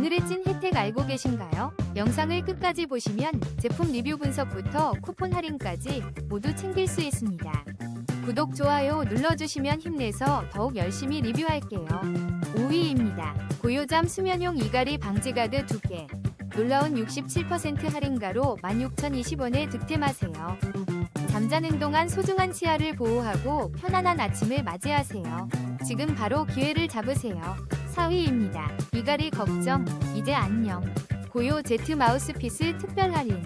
오늘의 찐 혜택 알고 계신가요? 영상을 끝까지 보시면 제품 리뷰 분석부터 쿠폰 할인까지 모두 챙길 수 있습니다. 구독, 좋아요 눌러주시면 힘내서 더욱 열심히 리뷰할게요. 5위입니다. 고요잠 수면용 이갈이 방지 가드 2개. 놀라운 67% 할인가로 16,020원에 득템하세요. 잠자는 동안 소중한 치아를 보호하고 편안한 아침을 맞이하세요. 지금 바로 기회를 잡으세요. 4위입니다. 이갈이 걱정, 이제 안녕. 고요 제트 마우스피스 특별 할인.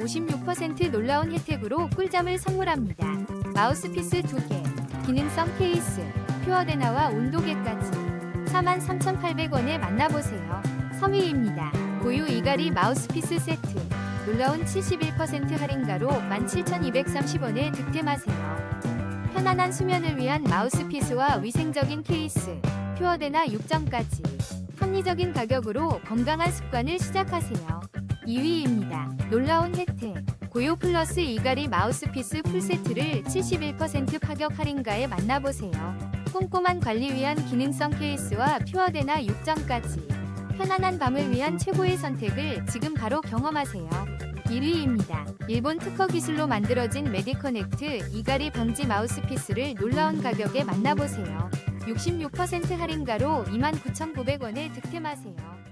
56% 놀라운 혜택으로 꿀잠을 선물합니다. 마우스피스 2개, 기능성 케이스, 퓨어데나와 온도계까지 43,800원에 만나보세요. 3위입니다. 고유 이갈이 마우스피스 세트. 놀라운 71% 할인가로 17,230원에 득템하세요. 편안한 수면을 위한 마우스피스와 위생적인 케이스, 퓨어데나 6점까지 합리적인 가격으로 건강한 습관을 시작하세요. 2위입니다. 놀라운 혜택. 고요 플러스 이갈이 마우스피스 풀세트를 71% 파격 할인가에 만나보세요. 꼼꼼한 관리 위한 기능성 케이스와 퓨어데나 6점까지 편안한 밤을 위한 최고의 선택을 지금 바로 경험하세요. 1위입니다. 일본 특허 기술로 만들어진 메디커넥트 이갈이 방지 마우스피스를 놀라운 가격에 만나보세요. 66% 할인가로 29,900원에 득템하세요.